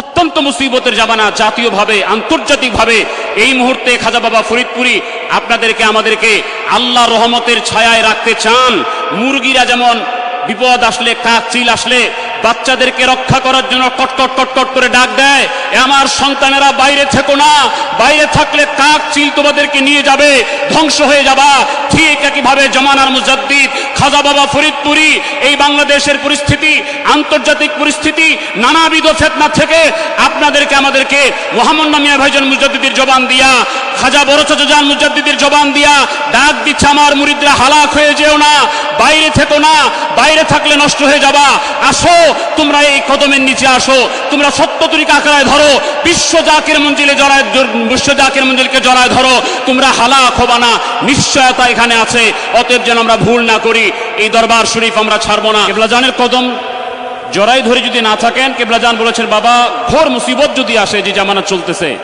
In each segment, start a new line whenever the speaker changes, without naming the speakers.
অত্যন্ত মুসিবতের জামানা জাতীয়ভাবে, আন্তর্জাতিকভাবে এই মুহূর্তে খাজা বাবা ফরিদপুরি আপনাদেরকে, আমাদেরকে আল্লাহ রহমতের ছায়ায় রাখতে চান। মুরগিরা যেমন বিপদ আসলে, কাক চিল আসলে, বাচ্চাদেরকে রক্ষা করার জন্য কটকট কটকট করে ডাক দেয় আমার সন্তানেরা বাইরে থেকো না। বাইরে থাকলে কাক চিল তোমাদেরকে নিয়ে যাবে, ধ্বংস হয়ে যাবা। ঠিক একইভাবে জমানার মুজাদ্দিদ খাজা বাবা ফরিদপুরি, এই বাংলাদেশের পরিস্থিতি, আন্তর্জাতিক পরিস্থিতি, নানাবিধ ফেতনা থেকে আপনাদেরকে আমাদেরকে মোহাম্মদ মিয়া ভাইজান মুজাদ্দিদের জবান দিয়া, খাজা বড় চাচাজান মুজাদ্দিদের জবান দিয়া, ডাক দিচ্ছে আমার মুরিদরা, হালাক হয়ে যেও না, বাইরে থেকো না, বাইরে থাকলে নষ্ট হয়ে যাবা। আসো, তোমরা এই কদমের নিচে আসো, তোমরা সত্য তরিকা আঁকড়ায় ধরো, বিশ্ব জাকের মঞ্জিলে জড়ায় বিশ্ব জাকের মঞ্জিলকে জড়ায় ধরো, তোমরা হালাক হবা না, নিশ্চয়তা এখানে আছে, অতএব যেন আমরা ভুল না করি। এই দরবার শরীফ আমরা ছাড়বো না। কেবলা জানের কদম জড়াই ধরে যদি না থাকেন, কেবলা জান বলেছেন, বাবা, ঘোর মুসিবত যদি আসে, যে জামানা চলতেছে,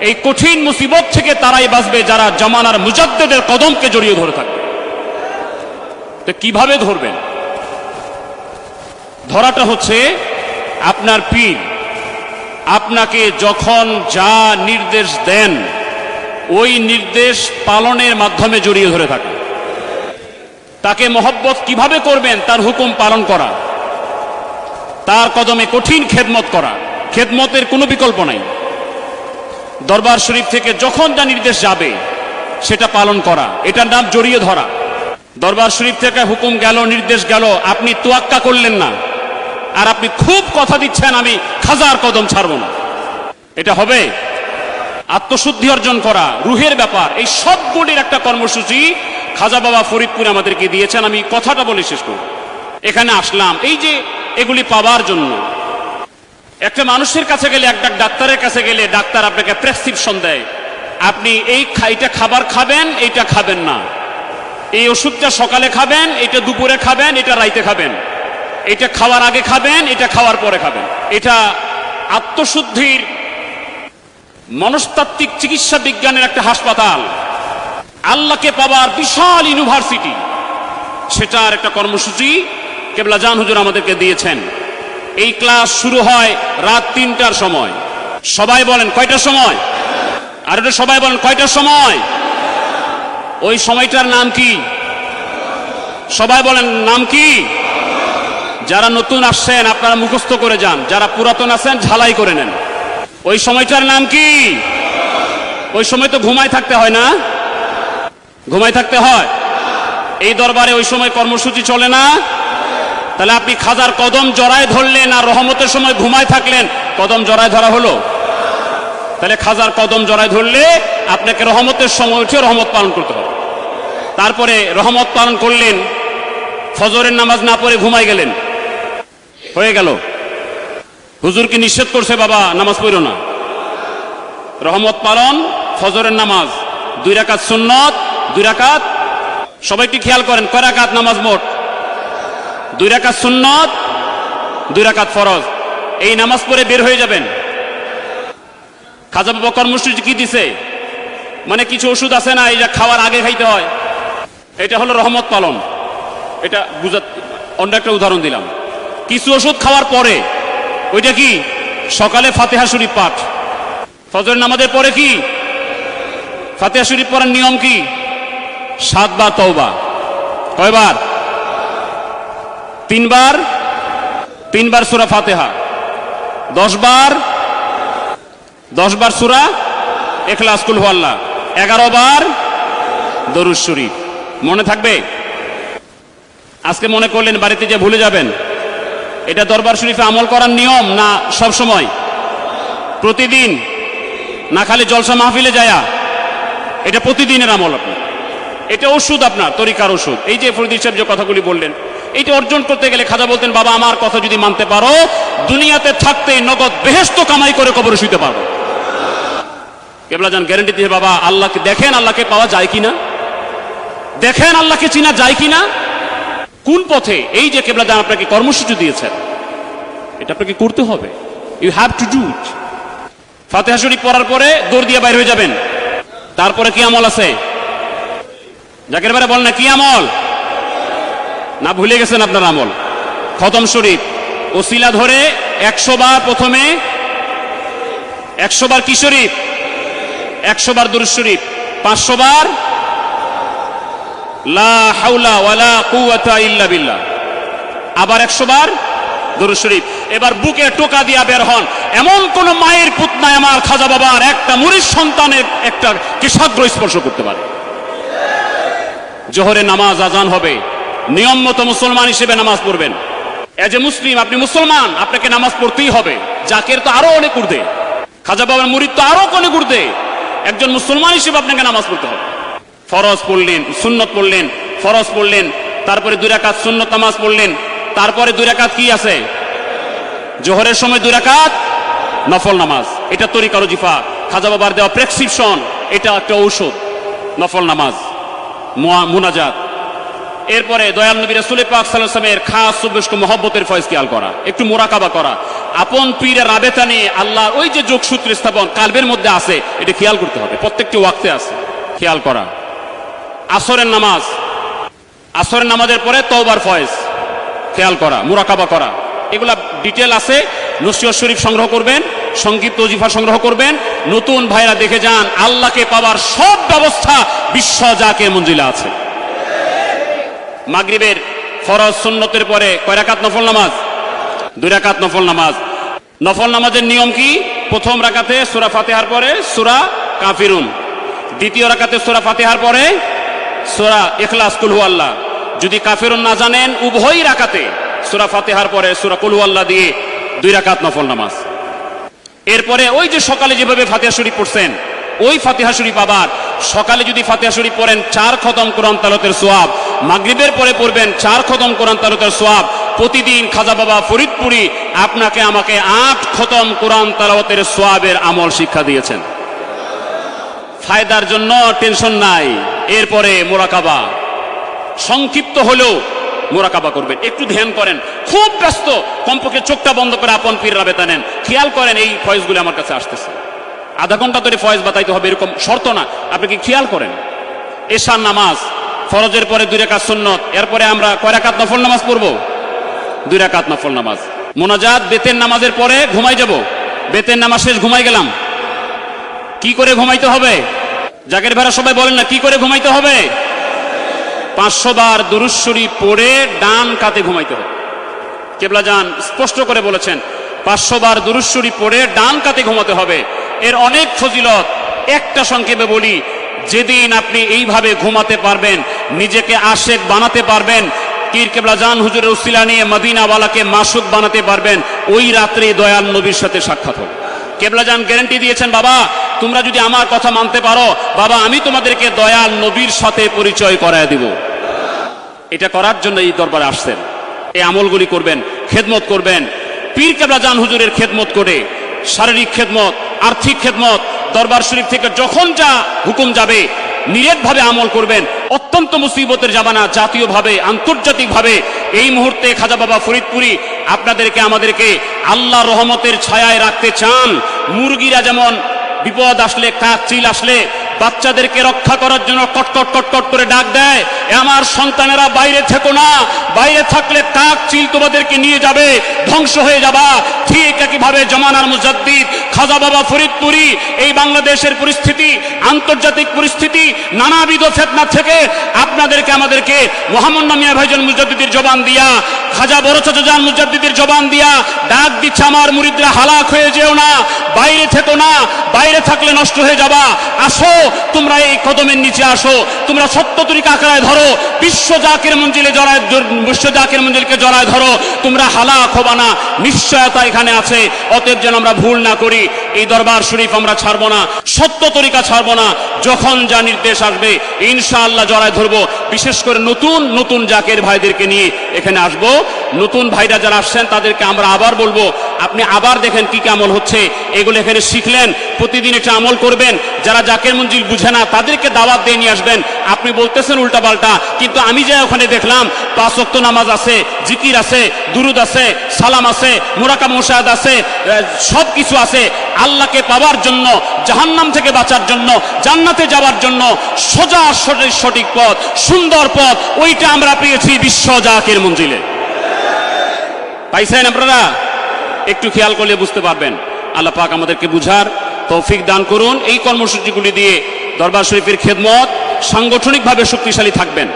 এই কঠিন মুসিবত থেকে তারাই বাঁচবে যারা জামানার মুজাদ্দেদের কদমকে জড়িয়ে ধরে থাকবে। তো কীভাবে ধরবেন? ধরাটা হচ্ছে আপনার পীর। আপনাকে যখন যা নির্দেশ দেন, ওই নির্দেশ পালনের মাধ্যমে জড়িয়ে ধরে থাকে তাকে মহব্বত কীভাবে করবেন তার হুকুম পালন করা। তার কদমে কঠিন খেদমত করা। খেদমতের কোনো বিকল্প নাই। দরবার শরীফ থেকে যখন যা নির্দেশ যাবে, সেটা পালন করা। এটার নাম জড়িয়ে ধরা। দরবার শরীফ থেকে হুকুম গেল, নির্দেশ গেল, আপনি তোয়াক্কা করলেন না। আর আপনি খুব কথা দিচ্ছেন, আমি খাজার কদম ছাড়ব না। এটা হবে আত্মশুদ্ধি অর্জন করা, রুহের ব্যাপার। এই সবগুলির একটা কর্মসূচি খাজা বাবা ফরিদপুর আমাদেরকে দিয়েছেন, আমি কথাটা বলে শেষ করব। এখানে আসলাম। এই যে এগুলি পাওয়ার জন্য, একটা মানুষের কাছে গেলে, একটা ডাক্তারের কাছে গেলে ডাক্তার আপনাকে প্রেসক্রিপশন দেয়, আপনি এই এইটা খাবার খাবেন, এইটা খাবেন না। এই ওষুধটা সকালে খাবেন, এটা দুপুরে খাবেন, এটা রাইতে খাবেন। এটা খাওয়ার আগে খাবেন, এটা খাওয়ার পরে খাবেন। এটা আত্মশুদ্ধির মনস্তাত্ত্বিক চিকিৎসা বিজ্ঞানের একটা হাসপাতাল। আল্লাহকে পাবার বিশাল ইউনিভার্সিটি। সেটার একটা কর্মসূচি কেবলা জান হুজুর আমাদেরকে দিয়েছেন। এই ক্লাস শুরু হয় রাত তিনটার সময়। সবাই বলেন, কয়টার সময়? আর এটা সবাই বলেন, কয়টার সময়? ওই সময়টার নাম কি? সবাই বলেন, নাম কি? যারা নতুন আসছেন, আপনারা মুখস্থ করে যান। যারা পুরাতন আছেন, ঝালাই করে নেন। ওই সময়টার নাম কি? ওই সময় তো ঘুমায় থাকতে হয় না? ঘুমায় থাকতে হয়। এই দরবারে ওই সময় কর্মসূচি চলে না। তাহলে আপনি খাজার কদম জড়ায় ধরলেন আর রহমতের সময় ঘুমায় থাকলেন। কদম জড়ায় ধরা হলো। তাহলে খাজার কদম জড়ায় ধরলে আপনাকে রহমতের সময় উঠে রহমত পালন করতে হবে। তারপরে রহমত পালন করলেন, ফজরের নামাজ না পড়ে ঘুমাই গেলেন। হয়ে গেল। হুজুর কি নিষেধ করছে বাবা, নামাজ পড়ো না। রহমত পালন, ফজরের নামাজ, দুই রাকাত সুন্নত দুই রাকাত? সবাই একটু খেয়াল করেন, কয় রাকাত নামাজ মোট? দুই রাকাত সুন্নত, দুই রাকাত ফরজ। এই নামাজ পড়ে বের হয়ে যাবেন। খাজা বাবা কর্মসূচি কি দিছে? মানে কিছু ওষুধ আছে না, এই যে খাওয়ার আগে খাইতে হয়? এটা হলো রহমত পালন। এটা বুঝা অন্য একটা উদাহরণ দিলাম। কিছু ওষুধ খাওয়ার পরে, ওইটা কি? সকালে ফাতেহা শরীফ পাঠ। ফজর নামাজের পরে কি? ফাতেহা শরীফ পড়ার নিয়ম কি? সাতবার তওবা। কয়বার? তিনবার? তিনবার সুরা ফাতেহা। দশ বার দশ বার সুরা এখলাস কুল আল্লাহ এগারো বার দরুদ শরীফ। মনে থাকবে? আজকে মনে করলেন বাড়িতে যে ভুলে যাবেন। এটা দরবার শরীফে আমল করার নিয়ম না সব সময়? প্রতিদিন না খালি জলসা মাহফিলে যায়া, এটা প্রতিদিনের আমল আপনার। এটা ওষুধ আপনার, তরিকার ওষুধ। এই যে ফরিদ সাহেব যে কথাগুলি বললেন এইটা অর্জন করতে গেলে খাজা বলতেন, বাবা, আমার কথা যদি মানতে পারো, দুনিয়াতে থাকতে নগদ বেহেস্ত কামাই করে কবরে শুইতে পারব। কেবলা যান গ্যারেন্টি দিয়ে বাবা, আল্লাহকে দেখেন আল্লাহকে পাওয়া যায় কিনা? দেখেন আল্লাহকে চিনা যায় কিনা? কোন পথে? এই যে কেবলা যান আপনাকে কর্মসূচি দিয়েছেন, এটা আপনাকে করতে হবে। You have to do it ফাতেহা শরীফ পড়ার পরে দৌড় দিয়ে বাইর হয়ে যাবেন। তারপরে কি আমল আছে? জাকের বারে বল না, কি আমল? না, ভুলে গেছেন আপনার আমল। খতম শরীফ, ওসিলা ধরে একশো বার প্রথমে, একশো বার কি শরীফ? একশো বার দুরুদ শরীফ, পাঁচশো বার? লা হাউলা ওয়ালা কুওয়াতা ইল্লা বিল্লাহ। আবার একশো বার দরুদ শরীফ। এবার বুকে টোকা দিয়া বের হন। এমন কোন মায়ের পুতনা আমার খাজা বাবার, একটা মুরিদ সন্তানের একটা কেশাগ্র স্পর্শ করতে পারে। জোহরে নামাজ আজান হবে। নিয়ম মতো মুসলমান হিসেবে নামাজ পড়বেন। এজ এ মুসলিম, আপনি মুসলমান, আপনাকে নামাজ পড়তেই হবে। জাকের তো আরও অনেক উর্ধে খাজা বাবার মুরিদ তো আরও অনেক উর্ধে একজন মুসলমান হিসেবে আপনাকে নামাজ পড়তে হবে। ফরজ পড়লেন, সুন্নত পড়লেন, ফরজ পড়লেন, তারপরে দুই রাকাত সুন্নত নামাজ পড়লেন, তারপরে দুই রাকাত কি আছে? জোহরের সময় দুই রাকাত নফল নামাজ। এটা তরিকার জিফা খাজা বাবার দেওয়া প্রেসক্রিপশন, এটা একটা ঔষধ, নফল নামাজ। মুনাজাত। এরপরে দয়াল নবী রাসূল পাক ওয়াসাল্লামের খাস সুবস্ক মহব্বতের ফয়েজ খেয়াল করা, একটু মোরাকাবা করা। আপন পীরের রাবেতা নিয়ে আল্লাহর ওই যে যোগসূত্র স্থাপন কালবের মধ্যে আছে, এটা খেয়াল করতে হবে। প্রত্যেকটি ওয়াক্তে আছে, খেয়াল করা। আসরের নামাজ। আসরের নামাজের পরে তওবার ফয়েজ, খেয়াল করা, মুরাকাবা করা। এগুলা ডিটেল আছে নসিয়ত শরীফ সংগ্রহ করবেন। সংক্ষিপ্ত ওজিফা সংগ্রহ করবেন। নতুন ভাইরা দেখে যান, আল্লাহকে পাওয়ার সব ব্যবস্থা, বিশ্ব যাকে মঞ্জিলা আছে। মাগরিবের ফরজ সুন্নতের পরে কয় রাকাত নফল নামাজ? দুই রাকাত নফল নামাজ। নফল নামাজের নিয়ম কি? প্রথম রাকাতে সূরা ফাতিহার পরে সূরা কাফিরুন। দ্বিতীয় রাকাতে সূরা ফাতিহার পরে সূরা এখলাস কুল আল্লাহ। যদি কাফিরুন না জানেন উভয় রাকাতে সূরা ফাতিহার পরে সূরা কুল আল্লাহ দিয়ে দুই রাকাত নফল নামাজ। এরপরে ওই যে সকালে যেভাবে ফাতিহা শরীফ পড়ছেন, ওই ফাতিহা শরীফ আবার সকালে যদি ফাতিহা শরীফ পড়েন, চার খতম কোরআন তালতের সোয়াব। মাগরিবের পরে পড়বেন, চার খতম কোরআন তালতের সোয়াব। প্রতিদিন খাজা বাবা ফরিদপুরি আপনাকে আমাকে আট খতম কোরআন তালাওয়াতের সোয়াবের আমল শিক্ষা দিয়েছেন। ফায়দার জন্য টেনশন নাই। এরপরে মোরাকাবা। সংক্ষিপ্ত হলেও মোরাকাবা করবেন। একটু ধ্যান করেন। খুব ব্যস্ত। কমপক্ষে চোখটা বন্ধ করে আপন পীররা বেতা নেন। খেয়াল করেন, এই ফয়েজগুলো আমার কাছে আসতেছে। আধা ঘণ্টা ধরে ফয়েজ বাতাইতে হবে, এরকম শর্ত না। আপনি কি খেয়াল করেন? এশার নামাজ, ফরজের পরে দুই রেখাত সুন্নত, এরপরে আমরা কয় রাকাত নফল নামাজ পড়ব? দুই রাকাত নফল নামাজ। মোনাজাত, বেতের নামাজের পরে ঘুমাই যাব। বেতের নামাজ শেষ, ঘুমাই গেলাম। কি করে ঘুমাইতে হবে? জাগের ভাড়া সবাই বলেন না, কি করে ঘুমাইতে হবে? পাঁচশো বার দুরুশ্বরী পড়ে ডান কাতে ঘুমাইতে হবে কেবলা যান স্পষ্ট করে বলেছেন পাঁচশো বার দুরুশ্বরী পড়ে ডান কাতে ঘুমাতে হবে। এর অনেক ফজিলত। একটা সংক্ষেপে বলি, যেদিন আপনি এইভাবে ঘুমাতে পারবেন, নিজেকে আশেক বানাতে পারবেন, পীর কেবলা জান হুজুরের উসিলা নিয়ে মদিনাওয়ালাকে মাসুক বানাতে পারবেন, ওই রাত্রে দয়াল নবীর সাথে সাক্ষাৎ হবে। কেবলা জান গ্যারান্টি দিয়েছেন, বাবা তোমরা যদি আমার কথা মানতে পারো, বাবা, আমি তোমাদেরকে দয়াল নবীর সাথে পরিচয় করায় দিব। এটা করার জন্য এই দরবারে আসছেন। এই আমলগুলি করবেন, খেদমত করবেন। পীর কেবলা জান হুজুরের খেদমত করে, শারীরিক খেদমত, আর্থিক খেদমত, দরবার শরীফ থেকে যখন যা হুকুম যাবে, নিরেটভাবে আমল করবেন। অত্যন্ত মুসিবতের জামানা জাতীয়ভাবে, আন্তর্জাতিকভাবে। এই মুহূর্তে খাজা বাবা ফরিদপুরি আপনাদেরকে, আমাদেরকে আল্লাহ রহমতের ছায়ায় রাখতে চান। মুরগিরা যেমন বিপদ আসলে কাক চিল আসলে বাচ্চাদেরকে রক্ষা করার জন্য কটকট কটকট করে ডাক দেয়। আমার সন্তানেরা বাইরে থেকো না। বাইরে থাকলে কাক চিল তোমাদেরকে নিয়ে যাবে, ধ্বংস হয়ে যাবা। ঠিক একইভাবে জমানার মুজাদ্দিদ, খাজা বাবা ফরিদপুরি এই বাংলাদেশের পরিস্থিতি, আন্তর্জাতিক পরিস্থিতি, নানাবিধ ফেতনা থেকে আপনাদেরকে আমাদেরকে মোহাম্মদ মিয়া ভাইজন মুজাদ্দিদের জবান দিয়া, খাজা বড় চাচা জান মুজাদ্দিদের জবান দিয়া ডাক দিচ্ছে, আমার মুরিদরা হালাক হয়ে যেও না, বাইরে থেকো না, বাইরে থাকলে নষ্ট হয়ে যাবা। আসো, তোমরা এই কদমের নিচে আসো, তোমরা সত্য তরিকা আকারায় ধরো বিশ্ব জাকের মঞ্জিলে জড়ায় বিশ্ব জাকের মঞ্জিলকে জড়ায় ধরো, তোমরা হালাক হবা না, নিশ্চয়তা এখানে আছে, অতএব যেন আমরা ভুল না করি, এই দরবার শরীফ আমরা ছাড়বো না, সত্য তরিকা ছাড়বো না, যখন যা নির্দেশ আসবে, ইনশাআল্লাহ জড়ায় ধরবো, বিশেষ করে নতুন নতুন জাকের ভাইদেরকে নিয়ে এখানে আসব, নতুন ভাইরা যারা আসছেন, তাদেরকে আমরা আবার বলব, আপনি আবার দেখেন কি কি আমল হচ্ছে, এগুলো এখানে শিখলেন, প্রতিদিন এটা আমল করবেন, যারা জাকের মঞ্জিল বুঝে না, তাদেরকে দাওয়াত দিয়ে নিয়ে আসবেন, আপনি বলতেছেন উল্টাপাল্টা কিন্তু আমি যে ওখানে দেখলাম, পাঁচ ওয়াক্ত নামাজ আছে, জিকির আছে, দুরুদ আছে, সালাম আছে মুরাকা মুশাহাদ আছে সব কিছু আছে। আল্লাহকে পাওয়ার জন্য, জাহান্নাম থেকে বাঁচার জন্য, জান্নাতে যাওয়ার জন্য সোজা সঠিক পথ, সুন্দর পথ, ওইটা আমরা পেয়েছি বিশ্ব জাকের মঞ্জিলে। পাইছেন আপনারা? একটু খেয়াল করলে বুঝতে পারবেন। আল্লাহ পাক আমাদেরকে বুঝার তৌফিক দান করুন। এই কর্মসূচিগুলি দিয়ে দরবার শরীফের খেদমত সাংগঠনিকভাবে শক্তিশালী থাকবেন।